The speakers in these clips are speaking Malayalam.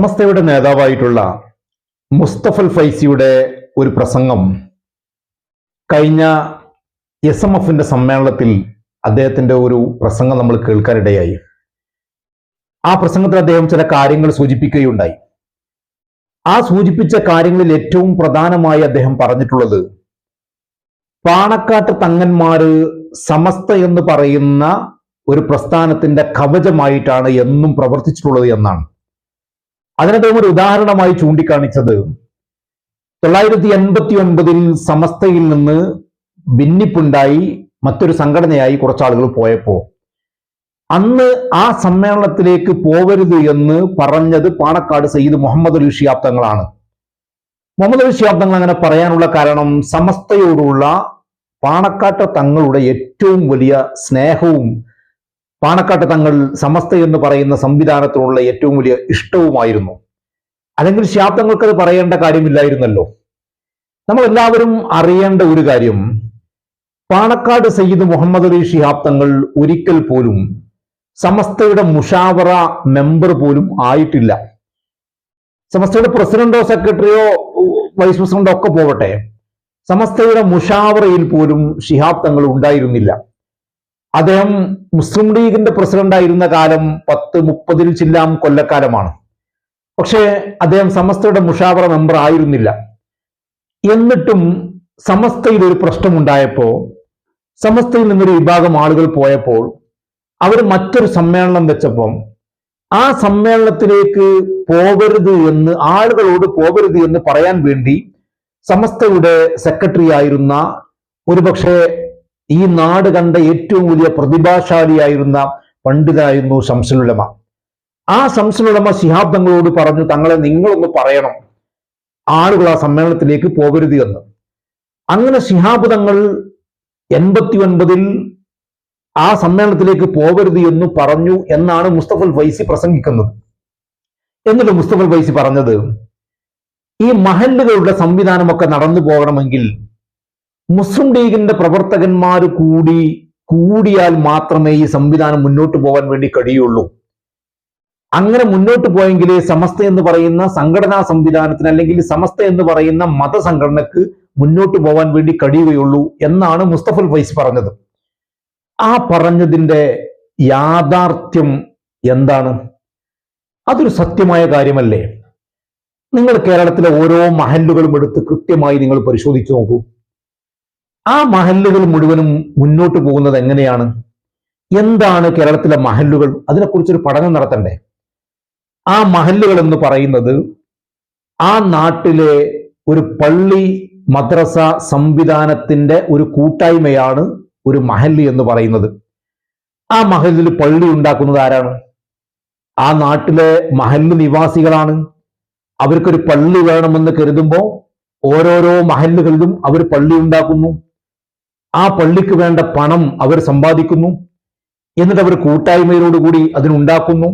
സമസ്തയുടെ നേതാവായിട്ടുള്ള മുസ്തഫൽ ഫൈസിയുടെ ഒരു പ്രസംഗം കഴിഞ്ഞ എസ് എം എഫിന്റെ സമ്മേളനത്തിൽ അദ്ദേഹത്തിന്റെ ഒരു പ്രസംഗം നമ്മൾ കേൾക്കാനിടയായി. ആ പ്രസംഗത്തിൽ അദ്ദേഹം ചില കാര്യങ്ങൾ സൂചിപ്പിക്കുകയുണ്ടായി. ആ സൂചിപ്പിച്ച കാര്യങ്ങളിൽ ഏറ്റവും പ്രധാനമായി അദ്ദേഹം പറഞ്ഞിട്ടുള്ളത് പാണക്കാട്ട് തങ്ങന്മാര് സമസ്ത എന്ന് പറയുന്ന ഒരു പ്രസ്ഥാനത്തിന്റെ കവചമായിട്ടാണ് എന്നും പ്രവർത്തിച്ചിട്ടുള്ളത് എന്നാണ്. അതിനദ്ദേഹം ഒരു ഉദാഹരണമായി ചൂണ്ടിക്കാണിച്ചത്. തൊള്ളായിരത്തി എൺപത്തി ഒൻപതിൽ സമസ്തയിൽ നിന്ന് ഭിന്നിപ്പുണ്ടായി മറ്റൊരു സംഘടനയായി കുറച്ചാളുകൾ പോയപ്പോ. അന്ന് ആ സമ്മേളനത്തിലേക്ക് പോവരുത് എന്ന് പറഞ്ഞത് പാണക്കാട് സയ്യിദ് മുഹമ്മദ് അലി ഷിയാബ് തങ്ങളാണ് മുഹമ്മദ് അലി ഷിയാബ് തങ്ങൾ അങ്ങനെ പറയാനുള്ള കാരണം സമസ്തയോടുള്ള പാണക്കാട്ട് തങ്ങളുടെ ഏറ്റവും വലിയ സ്നേഹവും പാണക്കാട്ട് തങ്ങൾ സമസ്ത എന്ന് പറയുന്ന സംവിധാനത്തിനുള്ള ഏറ്റവും വലിയ ഇഷ്ടവുമായിരുന്നു. അല്ലെങ്കിൽ അത് പറയേണ്ട കാര്യമില്ലായിരുന്നല്ലോ. നമ്മൾ എല്ലാവരും അറിയേണ്ട ഒരു കാര്യം പാണക്കാട് സയ്യിദ് മുഹമ്മദ് അലി ഷിഹാബ് തങ്ങൾ ഒരിക്കൽ പോലും സമസ്തയുടെ മുഷാവറ മെമ്പർ പോലും ആയിട്ടില്ല. സമസ്തയുടെ പ്രസിഡന്റോ സെക്രട്ടറിയോ വൈസ് പ്രസിഡന്റോ ഒക്കെ പോവട്ടെ സമസ്തയുടെ മുഷാവറയിൽ പോലും ഷിഹാബ് തങ്ങൾ ഉണ്ടായിരുന്നില്ല. അദ്ദേഹം മുസ്ലിം ലീഗിന്റെ പ്രസിഡന്റ് ആയിരുന്ന കാലം പത്ത് മുപ്പതിൽ ചില്ലാം കൊല്ലക്കാലമാണ്. പക്ഷേ അദ്ദേഹം സമസ്തയുടെ മുഷാവറ മെമ്പർ ആയിരുന്നില്ല. എന്നിട്ടും സമസ്തയിൽ ഒരു പ്രശ്നമുണ്ടായപ്പോ സമസ്തയിൽ നിന്നൊരു വിഭാഗം ആളുകൾ പോയപ്പോൾ അവർ മറ്റൊരു സമ്മേളനം വെച്ചപ്പം ആ സമ്മേളനത്തിലേക്ക് പോവരുത് എന്ന് ആളുകളോട് പോവരുത് എന്ന് പറയാൻ വേണ്ടി സമസ്തയുടെ സെക്രട്ടറി ആയിരുന്ന ഒരുപക്ഷെ ഈ നാട് കണ്ട ഏറ്റവും വലിയ പ്രതിഭാശാലിയായിരുന്ന പണ്ഡിതനായിരുന്നു ശംസുലുലമ ആ ശംസുലുലമ ശിഹാബ് തങ്ങളോട് പറഞ്ഞു തങ്ങളെ നിങ്ങളൊന്ന് പറയണം. ആളുകൾ ആ സമ്മേളനത്തിലേക്ക് പോകരുത് എന്ന്. അങ്ങനെ ശിഹാബ് തങ്ങൾ എൺപത്തി ഒൻപതിൽ ആ സമ്മേളനത്തിലേക്ക് പോകരുത് എന്ന് പറഞ്ഞു എന്നാണ് മുസ്തഫൽ ഫൈസി പ്രസംഗിക്കുന്നത്. എന്നിട്ട് മുസ്തഫൽ ഫൈസി പറഞ്ഞത് ഈ മഹല്ലുകളുടെ സംവിധാനമൊക്കെ നടന്നു പോകണമെങ്കിൽ മുസ്ലിം ലീഗിന്റെ പ്രവർത്തകന്മാർ കൂടി കൂടിയാൽ മാത്രമേ ഈ സംവിധാനം മുന്നോട്ട് പോകാൻ വേണ്ടി കഴിയുള്ളൂ. അങ്ങനെ മുന്നോട്ട് പോയെങ്കിലേ സമസ്ത എന്ന് പറയുന്ന സംഘടനാ സംവിധാനത്തിന് അല്ലെങ്കിൽ സമസ്ത എന്ന് പറയുന്ന മതസംഘടനക്ക് മുന്നോട്ട് പോകാൻ വേണ്ടി കഴിയുകയുള്ളൂ എന്നാണ് മുസ്തഫൽ ഫൈസ് പറഞ്ഞത്. ആ പറഞ്ഞതിന്റെ യാഥാർത്ഥ്യം എന്താണ്? അതൊരു സത്യമായ കാര്യമല്ലേ? നിങ്ങൾ കേരളത്തിലെ ഓരോ മഹല്ലുകളും എടുത്ത് കൃത്യമായി നിങ്ങൾ പരിശോധിച്ചു നോക്കൂ. ആ മഹല്ലുകൾ മുഴുവനും മുന്നോട്ട് പോകുന്നത് എങ്ങനെയാണ്? എന്താണ് കേരളത്തിലെ മഹല്ലുകൾ? അതിനെക്കുറിച്ചൊരു പഠനം നടത്തണ്ടേ? ആ മഹല്ലുകൾ എന്ന് പറയുന്നത് ആ നാട്ടിലെ ഒരു പള്ളി മദ്രസ സംവിധാനത്തിന്റെ ഒരു കൂട്ടായ്മയാണ് ഒരു മഹല്ല് എന്ന് പറയുന്നത്. ആ മഹല്ലിൽ പള്ളി ഉണ്ടാക്കുന്നത് ആരാണ്? ആ നാട്ടിലെ മഹല്ല് നിവാസികളാണ്. അവർക്കൊരു പള്ളി വേണമെന്ന് കരുതുമ്പോൾ ഓരോരോ മഹല്ലുകളിലും അവർ പള്ളി ഉണ്ടാക്കുന്നു. ആ പള്ളിക്ക് വേണ്ട പണം അവർ സമ്പാദിക്കുന്നു. എന്നിട്ട് അവർ കൂട്ടായ്മയോടുകൂടി അതിനുണ്ടാക്കുന്നു.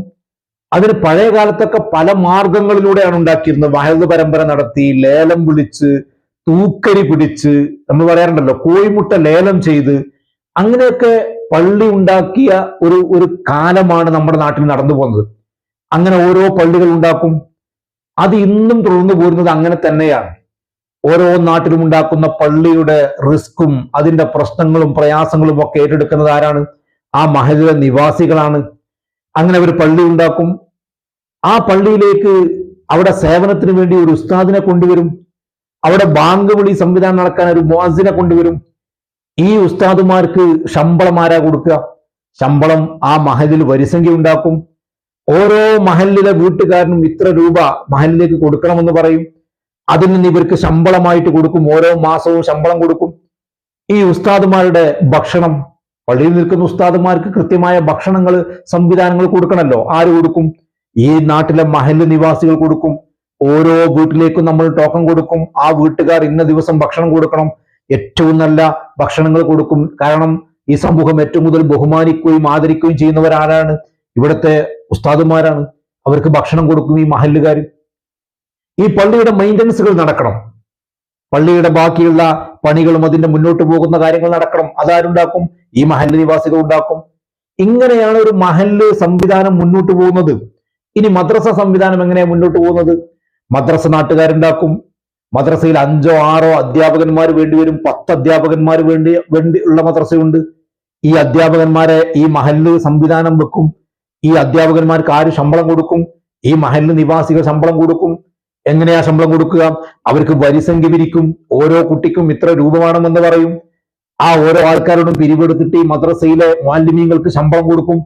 അതിന് പഴയ കാലത്തൊക്കെ പല മാർഗങ്ങളിലൂടെയാണ് ഉണ്ടാക്കിയിരുന്നത്. വഹദ് പരമ്പര നടത്തി ലേലം വിളിച്ച് തൂക്കരി പിടിച്ച് നമ്മൾ പറയാറുണ്ടല്ലോ. കോഴിമുട്ട ലേലം ചെയ്ത് അങ്ങനെയൊക്കെ പള്ളി ഉണ്ടാക്കിയ ഒരു ഒരു കാലമാണ് നമ്മുടെ നാട്ടിൽ നടന്നു പോകുന്നത്. അങ്ങനെ ഓരോ പള്ളികൾ ഉണ്ടാക്കും. അത് ഇന്നും തുടർന്നു പോരുന്നത് അങ്ങനെ തന്നെയാണ്. ഓരോ നാട്ടിലും ഉണ്ടാക്കുന്ന പള്ളിയുടെ റിസ്ക്കും അതിന്റെ പ്രശ്നങ്ങളും പ്രയാസങ്ങളും ഒക്കെ ഏറ്റെടുക്കുന്നത് ആരാണ്? ആ മഹലിലെ നിവാസികളാണ്. അങ്ങനെ ഒരു പള്ളി ഉണ്ടാക്കും. ആ പള്ളിയിലേക്ക് അവിടെ സേവനത്തിന് വേണ്ടി ഒരു ഉസ്താദിനെ കൊണ്ടുവരും. അവിടെ ബാങ്ക് വിളി സംവിധാനം നടക്കാൻ ഒരു മുഅസിനെ കൊണ്ടുവരും. ഈ ഉസ്താദുമാർക്ക് ശമ്പളം ആരാ കൊടുക്കുക? ശമ്പളം ആ മഹലിൽ വരിസംഖ്യ ഉണ്ടാക്കും. ഓരോ മഹലിലെ വീട്ടുകാരനും ഇത്ര രൂപ മഹലിലേക്ക് കൊടുക്കണമെന്ന് പറയും. അതിൽ നിന്ന് ഇവർക്ക് ശമ്പളമായിട്ട് കൊടുക്കും. ഓരോ മാസവും ശമ്പളം കൊടുക്കും. ഈ ഉസ്താദുമാരുടെ ഭക്ഷണം പള്ളിയിൽ നിൽക്കുന്ന ഉസ്താദുമാർക്ക് കൃത്യമായ ഭക്ഷണങ്ങൾ സംവിധാനങ്ങൾ കൊടുക്കണമല്ലോ ആര് കൊടുക്കും? ഈ നാട്ടിലെ മഹൽ നിവാസികൾ കൊടുക്കും. ഓരോ വീട്ടിലേക്കും നമ്മൾ ടോക്കൺ കൊടുക്കും. ആ വീട്ടുകാർ ഇന്ന ദിവസം ഭക്ഷണം കൊടുക്കണം. ഏറ്റവും നല്ല ഭക്ഷണങ്ങൾ കൊടുക്കും. കാരണം ഈ സമൂഹം ഏറ്റവും കൂടുതൽ ബഹുമാനിക്കുകയും ആദരിക്കുകയും ചെയ്യുന്നവരാരാണ്? ഇവിടുത്തെ ഉസ്താദുമാരാണ്. അവർക്ക് ഭക്ഷണം കൊടുക്കും ഈ മഹല്ലുകാർ ഈ പള്ളിയുടെ മെയിന്റനൻസുകൾ നടക്കണം. പള്ളിയുടെ ബാക്കിയുള്ള പണികളും അതിന്റെ മുന്നോട്ട് പോകുന്ന കാര്യങ്ങൾ നടക്കണം. അതാരുണ്ടാക്കും? ഈ മഹല്ല് നിവാസികൾ ഉണ്ടാക്കും. ഇങ്ങനെയാണ് ഒരു മഹല്ല് സംവിധാനം മുന്നോട്ട് പോകുന്നത്. ഇനി മദ്രസ സംവിധാനം എങ്ങനെയാണ് മുന്നോട്ട് പോകുന്നത്? മദ്രസ നാട്ടുകാരുണ്ടാക്കും. മദ്രസയിൽ അഞ്ചോ ആറോ അധ്യാപകന്മാർ വേണ്ടിവരും പത്ത് അധ്യാപകന്മാർ വേണ്ടി വേണ്ടി ഉള്ള മദ്രസയുണ്ട്. ഈ അധ്യാപകന്മാരെ ഈ മഹല്ല് സംവിധാനം വെക്കും. ഈ അധ്യാപകന്മാർക്ക് ആര് ശമ്പളം കൊടുക്കും? ഈ മഹല്ല് നിവാസികൾ ശമ്പളം കൊടുക്കും. എങ്ങനെയാ ശമ്പളം കൊടുക്കുക? അവർക്ക് വരിസംഖ്യ പിരിക്കും ഓരോ കുട്ടിക്കും ഇത്ര രൂപമാണെന്ന് പറയും? ആ ഓരോ ആൾക്കാരോടും പിരിവെടുത്തിട്ട് ഈ മദ്രസയിലെ മാലിന്യങ്ങൾക്ക് ശമ്പളം കൊടുക്കും.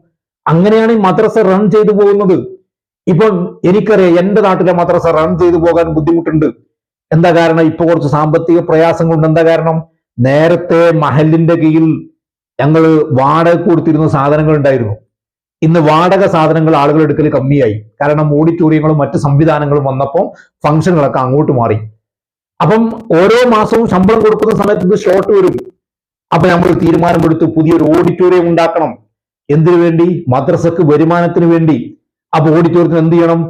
അങ്ങനെയാണ് ഈ മദ്രസ റൺ ചെയ്തു പോകുന്നത്. ഇപ്പം എനിക്കറിയാം എന്റെ നാട്ടിലെ മദ്രസ റൺ ചെയ്തു പോകാൻ ബുദ്ധിമുട്ടുണ്ട്. എന്താ കാരണം? ഇപ്പൊ കുറച്ച് സാമ്പത്തിക പ്രയാസങ്ങളുണ്ട്. എന്താ കാരണം? നേരത്തെ മഹലിന്റെ കീഴിൽ ഞങ്ങൾ വാടക കൊടുത്തിരുന്ന സാധനങ്ങൾ ഉണ്ടായിരുന്നു. ഇന്ന് വാടക സാധനങ്ങൾ ആളുകൾ എടുക്കൽ കമ്മിയായി. കാരണം ഓഡിറ്റോറിയങ്ങളും മറ്റ് സംവിധാനങ്ങളും വന്നപ്പോൾ ഫംഗ്ഷനുകളൊക്കെ അങ്ങോട്ട് മാറി. അപ്പം ഓരോ മാസവും ശമ്പളം കൊടുക്കുന്ന സമയത്ത് ഇത് ഷോർട്ട് വരും. അപ്പൊ നമ്മൾ തീരുമാനമെടുത്തു പുതിയൊരു ഓഡിറ്റോറിയം ഉണ്ടാക്കണം. എന്തിനു വേണ്ടി? മദ്രസക്ക് വരുമാനത്തിന് വേണ്ടി. അപ്പൊ ഓഡിറ്റോറിയത്തിന് എന്ത് ചെയ്യണം?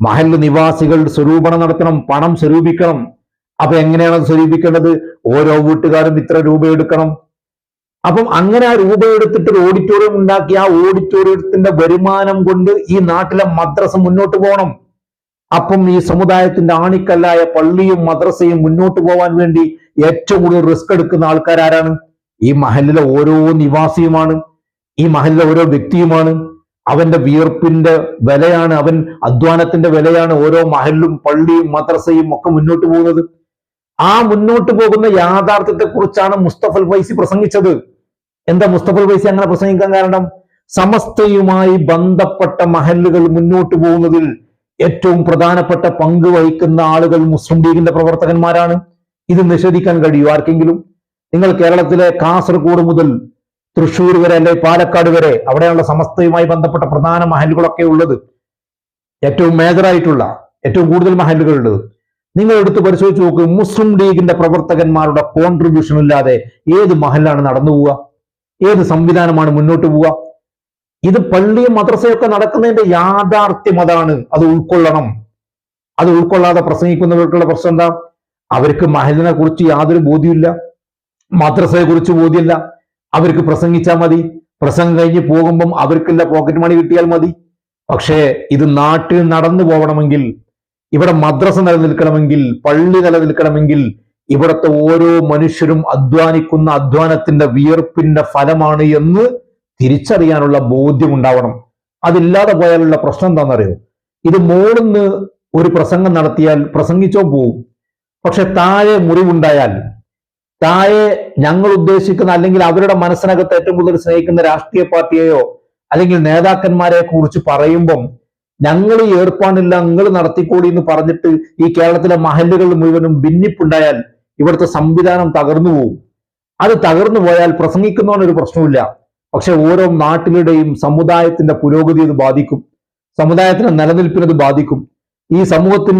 മഹൽ നിവാസികൾ സ്വരൂപണം നടത്തണം പണം സ്വരൂപിക്കണം. അപ്പൊ എങ്ങനെയാണ് സ്വരൂപിക്കേണ്ടത്? ഓരോ വീട്ടുകാരും ഇത്ര രൂപ എടുക്കണം. അപ്പം അങ്ങനെ ആ രൂപ എടുത്തിട്ട് ഒരു ഓഡിറ്റോറിയം ഉണ്ടാക്കി ആ ഓഡിറ്റോറിയത്തിന്റെ വരുമാനം കൊണ്ട് ഈ നാട്ടിലെ മദ്രസ മുന്നോട്ട് പോകണം. അപ്പം ഈ സമുദായത്തിന്റെ ആണിക്കല്ലായ പള്ളിയും മദ്രസയും മുന്നോട്ട് പോകാൻ വേണ്ടി ഏറ്റവും കൂടുതൽ റിസ്ക് എടുക്കുന്ന ആൾക്കാർ ആരാണ്? ഈ മഹലിലെ ഓരോ നിവാസിയുമാണ്. ഈ മഹലിലെ ഓരോ വ്യക്തിയുമാണ്. അവന്റെ വിയർപ്പിന്റെ വിലയാണ് അവൻ അധ്വാനത്തിന്റെ വിലയാണ് ഓരോ മഹലും പള്ളിയും മദ്രസയും ഒക്കെ മുന്നോട്ട് പോകുന്നത്. ആ മുന്നോട്ട് പോകുന്ന യാഥാർത്ഥ്യത്തെ കുറിച്ചാണ് മുസ്തഫൽ ഫൈസി പ്രസംഗിച്ചത്. എന്താ മുസ്തഫൽ വൈസി അങ്ങനെ പ്രസംഗിക്കാൻ കാരണം? സമസ്തയുമായി ബന്ധപ്പെട്ട മഹല്ലുകൾ മുന്നോട്ട് പോകുന്നതിൽ ഏറ്റവും പ്രധാനപ്പെട്ട പങ്ക് വഹിക്കുന്ന ആളുകൾ മുസ്ലിം ലീഗിന്റെ പ്രവർത്തകന്മാരാണ്. ഇത് നിഷേധിക്കാൻ കഴിയൂ ആർക്കെങ്കിലും. നിങ്ങൾ കേരളത്തിലെ കാസർഗോഡ് മുതൽ തൃശ്ശൂർ വരെ അല്ലെ പാലക്കാട് വരെ അവിടെയുള്ള സമസ്തയുമായി ബന്ധപ്പെട്ട പ്രധാന മഹലുകളൊക്കെ ഉള്ളത്. ഏറ്റവും മേജറായിട്ടുള്ള ഏറ്റവും കൂടുതൽ മഹലുകൾ ഉള്ളത്. നിങ്ങൾ എടുത്ത് പരിശോധിച്ച് നോക്ക് മുസ്ലിം ലീഗിന്റെ പ്രവർത്തകന്മാരുടെ കോൺട്രിബ്യൂഷൻ ഇല്ലാതെ ഏത് മഹലാണ് നടന്നു പോവുക ഏത് സംവിധാനമാണ് മുന്നോട്ട് പോവുക? ഇത് പള്ളിയും മദ്രസയൊക്കെ നടക്കുന്നതിന്റെ യാഥാർത്ഥ്യം അതാണ്. അത് ഉൾക്കൊള്ളണം. അത് ഉൾക്കൊള്ളാതെ പ്രസംഗിക്കുന്നവർക്കുള്ള പ്രശ്നം എന്താ? അവർക്ക് മഹലിനെ കുറിച്ച് യാതൊരു ബോധ്യമില്ല മദ്രസയെ കുറിച്ച് ബോധ്യമില്ല. അവർക്ക് പ്രസംഗിച്ചാൽ മതി. പ്രസംഗം കഴിഞ്ഞ് പോകുമ്പം അവർക്കുള്ള പോക്കറ്റ് മണി കിട്ടിയാൽ മതി. പക്ഷേ ഇത് നാട്ടിൽ നടന്നു പോകണമെങ്കിൽ ഇവിടെ മദ്രസ നിലനിൽക്കണമെങ്കിൽ പള്ളി നിലനിൽക്കണമെങ്കിൽ ഇവിടുത്തെ ഓരോ മനുഷ്യരും അധ്വാനിക്കുന്ന അധ്വാനത്തിന്റെ വിയർപ്പിന്റെ ഫലമാണ് എന്ന് തിരിച്ചറിയാനുള്ള ബോധ്യം ഉണ്ടാവണം അതില്ലാതെ പോയാലുള്ള പ്രശ്നം എന്താണെന്നറിയോ? ഇത് മോളിന്ന് ഒരു പ്രസംഗം നടത്തിയാൽ പ്രസംഗിച്ചോ പോവും. പക്ഷെ താഴെ മുറിവുണ്ടായാൽ താഴെ ഞങ്ങൾ ഉദ്ദേശിക്കുന്ന അല്ലെങ്കിൽ അവരുടെ മനസ്സിനകത്ത് ഏറ്റവും കൂടുതൽ സ്നേഹിക്കുന്ന രാഷ്ട്രീയ പാർട്ടിയെയോ അല്ലെങ്കിൽ നേതാക്കന്മാരെ കുറിച്ച് പറയുമ്പം ഞങ്ങൾ ഏർപ്പാടില്ല നിങ്ങൾ നടത്തിക്കൂടി എന്ന് പറഞ്ഞിട്ട് ഈ കേരളത്തിലെ മഹല്ലുകൾ മുഴുവനും ഭിന്നിപ്പുണ്ടായാൽ ഇവിടുത്തെ സംവിധാനം തകർന്നു പോകും അത് തകർന്നു പോയാൽ പ്രസംഗിക്കുന്നവനൊരു പ്രശ്നമില്ല പക്ഷെ ഓരോ നാട്ടിലുടെയും സമുദായത്തിന്റെ പുരോഗതി ഇത് ബാധിക്കും. സമുദായത്തിന്റെ നിലനിൽപ്പിനെ ഇത് ബാധിക്കും. ഈ സമൂഹത്തിൽ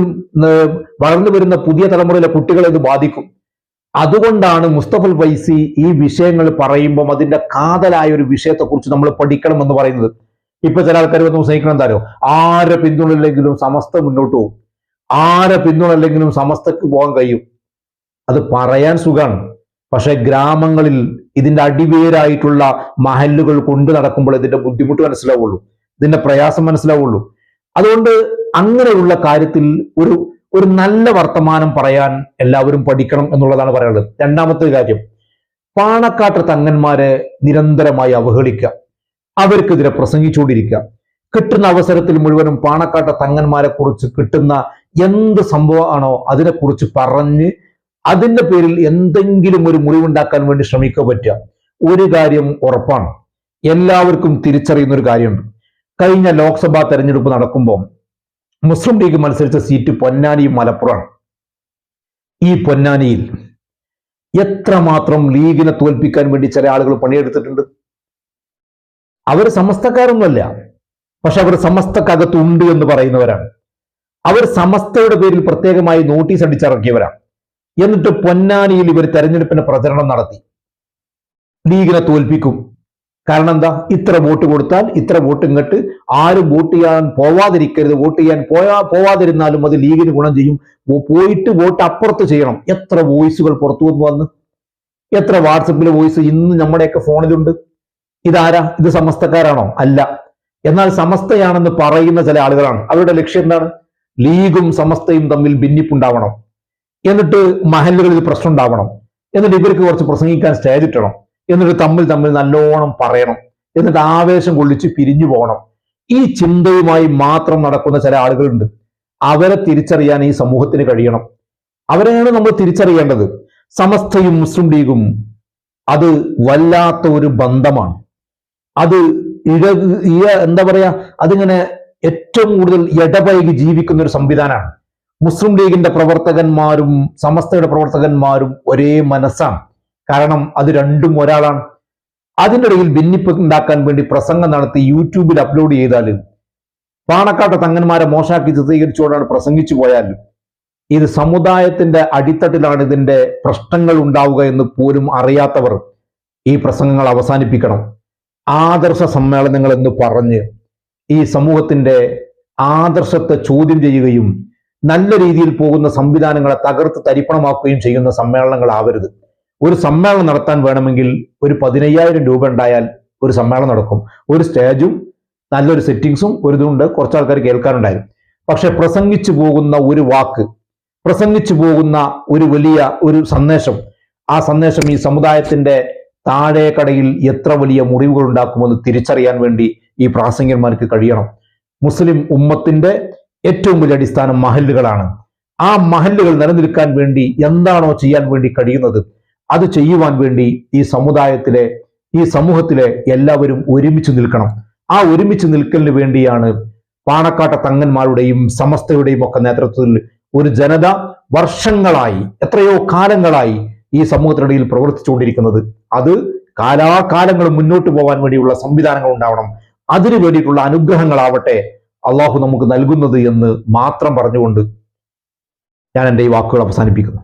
വളർന്നു വരുന്ന പുതിയ തലമുറയിലെ കുട്ടികളെ ഇത് ബാധിക്കും. അതുകൊണ്ടാണ് മുസ്തഫൽ വൈസി ഈ വിഷയങ്ങൾ പറയുമ്പം അതിന്റെ കാതലായ ഒരു വിഷയത്തെക്കുറിച്ച് നമ്മൾ പഠിക്കണം എന്ന് പറയുന്നത്. ഇപ്പൊ ചില ആൾക്കാർ വന്ന് സ്നേഹിക്കണം എന്താരോ ആരെ പിന്തുണയില്ലെങ്കിലും സമസ്ത മുന്നോട്ട് പോകും. ആരെ പിന്തുണയില്ലെങ്കിലും സമസ്തക്ക് പോകാൻ കഴിയും. അത് പറയാൻ സുഖമാണ് പക്ഷെ ഗ്രാമങ്ങളിൽ ഇതിന്റെ അടിവേരായിട്ടുള്ള മഹല്ലുകൾ കൊണ്ടു നടക്കുമ്പോൾ ഇതിന്റെ ബുദ്ധിമുട്ട് മനസ്സിലാവുള്ളൂ. ഇതിന്റെ പ്രയാസം മനസ്സിലാവുള്ളൂ. അതുകൊണ്ട് അങ്ങനെയുള്ള കാര്യത്തിൽ ഒരു ഒരു നല്ല വർത്തമാനം പറയാൻ എല്ലാവരും പഠിക്കണം എന്നുള്ളതാണ് പറയുന്നത് രണ്ടാമത്തെ കാര്യം പാണക്കാട്ട് തങ്ങന്മാരെ നിരന്തരമായി അവഹേളിക്കുക. അവർക്കെതിരെ പ്രസംഗിച്ചുകൊണ്ടിരിക്കുക. കിട്ടുന്ന അവസരത്തിൽ മുഴുവനും പാണക്കാട്ട തങ്ങന്മാരെ കുറിച്ച് കിട്ടുന്ന എന്ത് സംഭവമാണോ അതിനെക്കുറിച്ച് പറഞ്ഞ് അതിന്റെ പേരിൽ എന്തെങ്കിലും ഒരു മുറിവുണ്ടാക്കാൻ വേണ്ടി ശ്രമിക്കുക പറ്റുക. ഒരു കാര്യം ഉറപ്പാണ്. എല്ലാവർക്കും തിരിച്ചറിയുന്ന ഒരു കാര്യമുണ്ട്. കഴിഞ്ഞ ലോക്സഭാ തെരഞ്ഞെടുപ്പ് നടക്കുമ്പോൾ മുസ്ലിം ലീഗ് മത്സരിച്ച സീറ്റ് പൊന്നാനിയും മലപ്പുറമാണ്. ഈ പൊന്നാനിയിൽ എത്രമാത്രം ലീഗിനെ തോൽപ്പിക്കാൻ വേണ്ടി ചില ആളുകൾ പണിയെടുത്തിട്ടുണ്ട്? അവർ സമസ്തക്കാരൊന്നുമല്ല. പക്ഷെ അവർ സമസ്തക്കകത്തുണ്ട് എന്ന് പറയുന്നവരാണ്. അവർ സമസ്തയുടെ പേരിൽ പ്രത്യേകമായി നോട്ടീസ് അടിച്ചിറക്കിയവരാണ്. എന്നിട്ട് പൊന്നാനിയിൽ ഇവർ തെരഞ്ഞെടുപ്പിന് പ്രചരണം നടത്തി. ലീഗിനെ തോൽപ്പിക്കും. കാരണം എന്താ? ഇത്ര വോട്ട് കൊടുത്താൽ ഇത്ര വോട്ട് ഇങ്ങോട്ട് ആരും വോട്ട് ചെയ്യാൻ പോവാതിരിക്കരുത്. വോട്ട് ചെയ്യാൻ പോയാ പോവാതിരുന്നാലും അത് ലീഗിന് ഗുണം ചെയ്യും. പോയിട്ട് വോട്ട് അപ്പുറത്ത് ചെയ്യണം. എത്ര വോയിസുകൾ പുറത്തു വന്നു വന്ന് എത്ര വാട്സപ്പിലെ വോയിസ് ഇന്ന് നമ്മുടെയൊക്കെ ഫോണിലുണ്ട്? ഇതാരാ? ഇത് സമസ്തക്കാരാണോ? അല്ല. എന്നാൽ സമസ്തയാണെന്ന് പറയുന്ന ചില ആളുകളാണ്. അവരുടെ ലക്ഷ്യം എന്താണ്? ലീഗും സമസ്തയും തമ്മിൽ ഭിന്നിപ്പുണ്ടാവണം. എന്നിട്ട് മഹലുകളിൽ പ്രശ്നം ഉണ്ടാവണം. എന്നിട്ട് ഇവർക്ക് കുറച്ച് പ്രസംഗിക്കാൻ സ്റ്റേജ് ഇട്ടണം. എന്നിട്ട് തമ്മിൽ തമ്മിൽ നല്ലോണം പറയണം. എന്നിട്ട് ആവേശം കൊള്ളിച്ച് പിരിഞ്ഞു പോകണം. ഈ ചിന്തയുമായി മാത്രം നടക്കുന്ന ചില ആളുകളുണ്ട്. അവരെ തിരിച്ചറിയാൻ ഈ സമൂഹത്തിന് കഴിയണം. അവരെയാണ് നമ്മൾ തിരിച്ചറിയേണ്ടത്. സമസ്തയും മുസ്ലിം ലീഗും അത് വല്ലാത്ത ഒരു ബന്ധമാണ്. അത് ഇഴ എന്താ പറയാ അതിങ്ങനെ ഏറ്റവും കൂടുതൽ ഇടപഴകി ജീവിക്കുന്ന ഒരു സംവിധാനമാണ്. മുസ്ലിം ലീഗിന്റെ പ്രവർത്തകന്മാരും സമസ്തയുടെ പ്രവർത്തകന്മാരും ഒരേ മനസ്സാണ്. കാരണം അത് രണ്ടും ഒരാളാണ്. അതിന്റെ ഇടയിൽ ഭിന്നിപ്പ് ഉണ്ടാക്കാൻ വേണ്ടി പ്രസംഗം നടത്തി യൂട്യൂബിൽ അപ്ലോഡ് ചെയ്താൽ പാണക്കാട്ടെ തങ്ങന്മാരെ മോശാക്കി ചിത്രീകരിച്ചുകൊണ്ടാണ് പ്രസംഗിച്ചു പോയാൽ ഇത് സമുദായത്തിന്റെ അടിത്തട്ടിലാണ് ഇതിന്റെ പ്രശ്നങ്ങൾ ഉണ്ടാവുക എന്ന് പോലും അറിയാത്തവർ ഈ പ്രസംഗങ്ങൾ അവസാനിപ്പിക്കണം. ആദർശ സമ്മേളനങ്ങൾ എന്ന് പറഞ്ഞ് ഈ സമൂഹത്തിന്റെ ആദർശത്തെ ചോദ്യം ചെയ്യുകയും നല്ല രീതിയിൽ പോകുന്ന സംവിധാനങ്ങളെ തകർത്ത് തരിപ്പണമാക്കുകയും ചെയ്യുന്ന സമ്മേളനങ്ങൾ സമ്മേളനങ്ങളാവരുത്. ഒരു സമ്മേളനം നടത്താൻ വേണമെങ്കിൽ ഒരു പതിനയ്യായിരം രൂപ ഉണ്ടായാൽ ഒരു സമ്മേളനം നടക്കും. ഒരു സ്റ്റേജും നല്ലൊരു സെറ്റിങ്സും ഒരു ഇതുണ്ട് കുറച്ച് ആൾക്കാർ കേൾക്കാനുണ്ടായിരുന്നു പക്ഷെ പ്രസംഗിച്ചു പോകുന്ന ഒരു വാക്ക് പ്രസംഗിച്ചു പോകുന്ന ഒരു വലിയ ഒരു സന്ദേശം ആ സന്ദേശം ഈ സമുദായത്തിന്റെ താഴെ കടയിൽ എത്ര വലിയ മുറിവുകൾ ഉണ്ടാക്കുമെന്ന് തിരിച്ചറിയാൻ വേണ്ടി ഈ പ്രാസംഗികന്മാർക്ക് കഴിയണം. മുസ്ലിം ഉമ്മത്തിന്റെ ഏറ്റവും വലിയ അടിസ്ഥാനം മഹല്ലുകളാണ്. ആ മഹല്ലുകൾ നിലനിൽക്കാൻ വേണ്ടി എന്താണോ ചെയ്യാൻ വേണ്ടി കഴിയുന്നത് അത് ചെയ്യുവാൻ വേണ്ടി ഈ സമുദായത്തിലെ ഈ സമൂഹത്തിലെ എല്ലാവരും ഒരുമിച്ച് നിൽക്കണം. ആ ഒരുമിച്ച് നിൽക്കലിന് വേണ്ടിയാണ് പാണക്കാട്ട തങ്ങന്മാരുടെയും സമസ്തയുടെയും ഒക്കെ നേതൃത്വത്തിൽ ഒരു ജനത വർഷങ്ങളായി എത്രയോ കാലങ്ങളായി ഈ സമൂഹത്തിനിടയിൽ പ്രവർത്തിച്ചുകൊണ്ടിരിക്കുന്നത്. അത് കാലാകാലങ്ങൾ മുന്നോട്ട് പോകാൻ വേണ്ടിയുള്ള സംവിധാനങ്ങൾ ഉണ്ടാവണം. അതിനു വേണ്ടിയിട്ടുള്ള അനുഗ്രഹങ്ങളാവട്ടെ അള്ളാഹു നമുക്ക് നൽകുന്നത് എന്ന് മാത്രം പറഞ്ഞുകൊണ്ട് ഞാൻ എന്റെ ഈ വാക്കുകൾ അവസാനിപ്പിക്കുന്നു.